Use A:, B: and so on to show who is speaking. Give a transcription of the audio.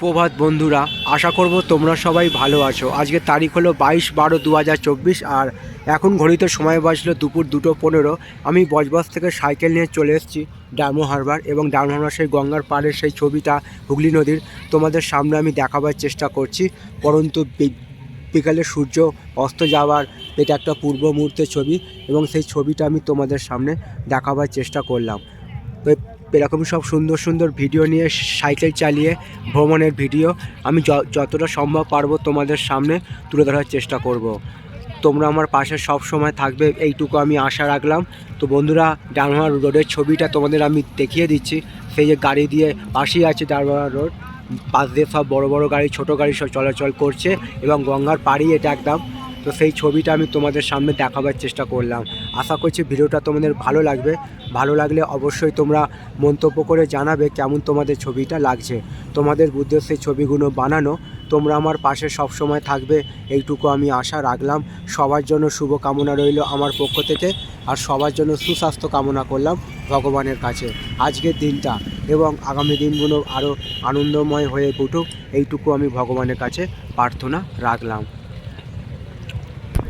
A: সুপ্রভাত বন্ধুরা, আশা করব তোমরা সবাই ভালো আছো। আজকে তারিখ হলো বাইশ বারো দু আর এখন ঘড়িতে সময় বাজলো দুপুর দুটো পনেরো। আমি বজবজ থেকে সাইকেল নিয়ে চলে এসেছি ডায়মো হারবার এবং ডায়মো হারবার সেই গঙ্গার পাড়ের সেই ছবিটা হুগলি নদীর। তোমাদের সামনে আমি দেখাবার চেষ্টা করছি। পরন্তু বিকালে সূর্য অস্ত যাওয়ার এটা একটা পূর্ব মুহূর্তের ছবি এবং সেই ছবিটা আমি তোমাদের সামনে দেখাবার চেষ্টা করলাম। এরকম সব সুন্দর সুন্দর ভিডিও নিয়ে সাইকেল চালিয়ে ভ্রমণের ভিডিও আমি যতটা সম্ভব পারব তোমাদের সামনে তুলে ধরার চেষ্টা করব। তোমরা আমার পাশে সব সময় থাকবে, এইটুকু আমি আশা রাখলাম তো বন্ধুরা ডানহার রোডের ছবিটা তোমাদের আমি দেখিয়ে দিচ্ছি সেই যে গাড়ি দিয়ে পাশেই আছে ডানহার রোড, পাশ দিয়ে সব বড় বড় গাড়ি, ছোট গাড়ি সব চলাচল করছে এবং গঙ্গার পাড়ি এটা একদম তো সেই ছবিটা আমি তোমাদের সামনে দেখাবার চেষ্টা করলাম। আশা করছি ভিডিওটা তোমাদের ভালো লাগবে। ভালো লাগলে অবশ্যই তোমরা মন্তব্য করে জানাবে কেমন তোমাদের ছবিটা লাগছে। তোমাদের সেই ছবিগুলো বানানো। তোমরা আমার পাশে সব সময় থাকবে। এইটুকু আমি আশা রাখলাম। সবার জন্য শুভ কামনা রইল আমার পক্ষ থেকে। আর সবার জন্য সুস্বাস্থ্য কামনা করলাম ভগবানের কাছে। আজকের দিনটা এবং আগামী দিনগুলো আরও আনন্দময় হয়ে উঠুক। এইটুকু আমি ভগবানের কাছে প্রার্থনা রাখলাম।